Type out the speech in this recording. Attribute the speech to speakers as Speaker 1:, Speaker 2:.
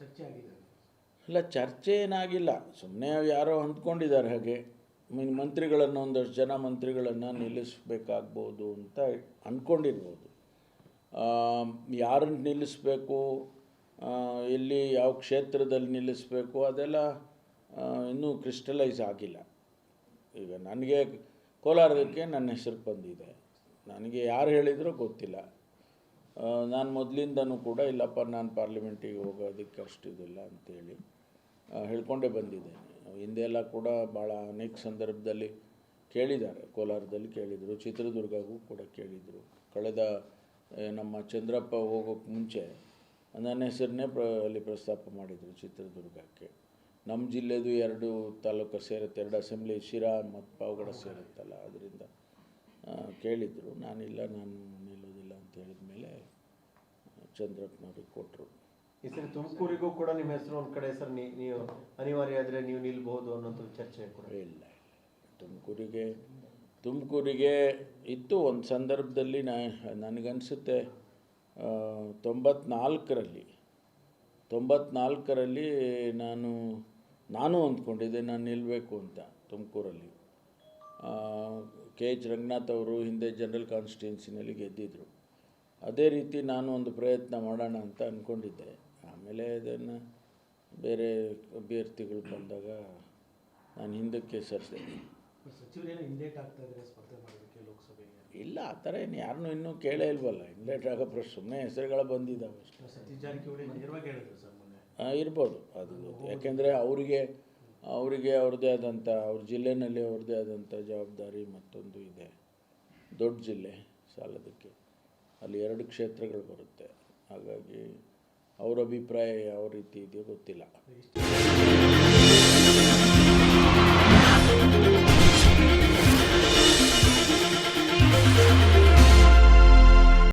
Speaker 1: ಚರ್ಚೆ ಆಗಿದೆ
Speaker 2: ಇಲ್ಲ ಚರ್ಚೆ ಏನಾಗಿಲ್ಲ ಸುಮ್ಮನೆ ಯಾರೋ ಅಂದ್ಕೊಂಡಿದ್ದಾರೆ ಹಾಗೆ. ಮಂತ್ರಿಗಳನ್ನು ಒಂದಷ್ಟು ಜನ ಮಂತ್ರಿಗಳನ್ನು ನಿಲ್ಲಿಸಬೇಕಾಗ್ಬೋದು ಅಂತ ಅಂದ್ಕೊಂಡಿರ್ಬೋದು ಯಾರನ್ನು ನಿಲ್ಲಿಸಬೇಕು? ಎಲ್ಲಿ, ಯಾವ ಕ್ಷೇತ್ರದಲ್ಲಿ ನಿಲ್ಲಿಸಬೇಕು? ಅದೆಲ್ಲ ಇನ್ನೂ ಕ್ರಿಸ್ಟಲೈಸ್ ಆಗಿಲ್ಲ. ಈಗ ನನಗೆ ಕೋಲಾರಕ್ಕೆ ನನ್ನ ಹೆಸರು ಬಂದಿದೆ. ನನಗೆ ಯಾರು ಹೇಳಿದರೂ ಗೊತ್ತಿಲ್ಲ. ನಾನು ಮೊದಲಿಂದನೂ ಕೂಡ ಇಲ್ಲಪ್ಪ, ನಾನು ಪಾರ್ಲಿಮೆಂಟಿಗೆ ಹೋಗೋದಕ್ಕೆ ಅಷ್ಟು ಇದಿಲ್ಲ ಅಂತೇಳಿ ಹೇಳ್ಕೊಂಡೇ ಬಂದಿದ್ದೇನೆ. ಹಿಂದೆ ಎಲ್ಲ ಕೂಡ ಭಾಳ ಅನೇಕ ಸಂದರ್ಭದಲ್ಲಿ ಕೇಳಿದ್ದಾರೆ. ಕೋಲಾರದಲ್ಲಿ ಕೇಳಿದರು ಚಿತ್ರದುರ್ಗಕ್ಕೂ ಕೂಡ ಕೇಳಿದರು. ಕಳೆದ ನಮ್ಮ ಚಂದ್ರಪ್ಪ ಹೋಗೋಕ್ಕೆ ಮುಂಚೆ ನನ್ನ ಹೆಸರನ್ನೇ ಪ್ರ, ಅಲ್ಲಿ ಪ್ರಸ್ತಾಪ ಮಾಡಿದರು ಚಿತ್ರದುರ್ಗಕ್ಕೆ. ನಮ್ಮ ಜಿಲ್ಲೆದು ಎರಡು ತಾಲೂಕು ಸೇರುತ್ತೆ, ಎರಡು ಅಸೆಂಬ್ಲಿ, ಶಿರಾ ಮತ್ತು ಪಾವಗಡ ಸೇರುತ್ತಲ್ಲ, ಅದರಿಂದ ಕೇಳಿದರು. ನಾನಿಲ್ಲ, ನಾನು ಅಂತ ಹೇಳಿದ ಮೇಲೆ ಚಂದ್ರಪ್ಪನವ್ರಿಗೆ ಕೊಟ್ಟರು
Speaker 3: ಈ ಸರಿ ತುಮಕೂರಿಗೂ ಕೂಡ ನಿಮ್ಮ ಹೆಸರು ಒಂದು ಕಡೆ ಸರ್ ನೀವು ಅನಿವಾರ್ಯ ಆದರೆ ನೀವು ನಿಲ್ಬಹುದು ಅನ್ನೋದು ಚರ್ಚೆ ಕೂಡ.
Speaker 2: ಇಲ್ಲ ಇಲ್ಲ. ತುಮಕೂರಿಗೆ ತುಮಕೂರಿಗೆ ಇತ್ತು ಒಂದು ಸಂದರ್ಭದಲ್ಲಿ ನಾ ನನಗನ್ಸುತ್ತೆ ತೊಂಬತ್ನಾಲ್ಕರಲ್ಲಿ ತೊಂಬತ್ನಾಲ್ಕರಲ್ಲಿ ನಾನು ನಾನು ಅಂದ್ಕೊಂಡಿದ್ದೆ ನಾನು ನಿಲ್ಲಬೇಕು ಅಂತ ತುಮಕೂರಲ್ಲಿ. ಕೆ ಎಚ್ ರಂಗನಾಥ್ ಅವರು ಹಿಂದೆ ಜನರಲ್ ಕಾನ್ಸ್ಟಿಟ್ಯೂನ್ಸಿನಲ್ಲಿ ಗೆದ್ದಿದ್ದರು ಅದೇ ರೀತಿ ನಾನು ಒಂದು ಪ್ರಯತ್ನ ಮಾಡೋಣ ಅಂತ ಅಂದ್ಕೊಂಡಿದ್ದೆ ಆಮೇಲೆ ಅದನ್ನು ಬೇರೆ ಅಭ್ಯರ್ಥಿಗಳು ಬಂದಾಗ ನಾನು ಹಿಂದಕ್ಕೆ ಸರಿಸಿದೆ ಇಲ್ಲ ಆ ಥರ ಏನು ಯಾರನ್ನೂ ಇನ್ನೂ ಕೇಳೇ ಇಲ್ವಲ್ಲ. ಇನ್ಲೇಟ್ ಆಗೋ ಪ್ರಶ್ನೆ ಸುಮ್ಮನೆ ಹೆಸರುಗಳು ಬಂದಿದ್ದಾವೆ ಅಷ್ಟೇ. ಇರ್ಬೋದು. ಅದು ಯಾಕೆಂದರೆ ಅವರಿಗೆ ಅವರಿಗೆ ಅವ್ರದ್ದೇ ಆದಂಥ ಅವ್ರ ಜಿಲ್ಲೆನಲ್ಲಿ ಅವ್ರದ್ದೇ ಆದಂಥ ಜವಾಬ್ದಾರಿ ಮತ್ತೊಂದು ಇದೆ. ದೊಡ್ಡ ಜಿಲ್ಲೆ ಸಾಲದಕ್ಕೆ. ಅಲ್ಲಿ ಎರಡು ಕ್ಷೇತ್ರಗಳು ಬರುತ್ತೆ. ಹಾಗಾಗಿ ಅವರ ಅಭಿಪ್ರಾಯ ಯಾವ ರೀತಿ ಇದೆಯೋ ಗೊತ್ತಿಲ್ಲ.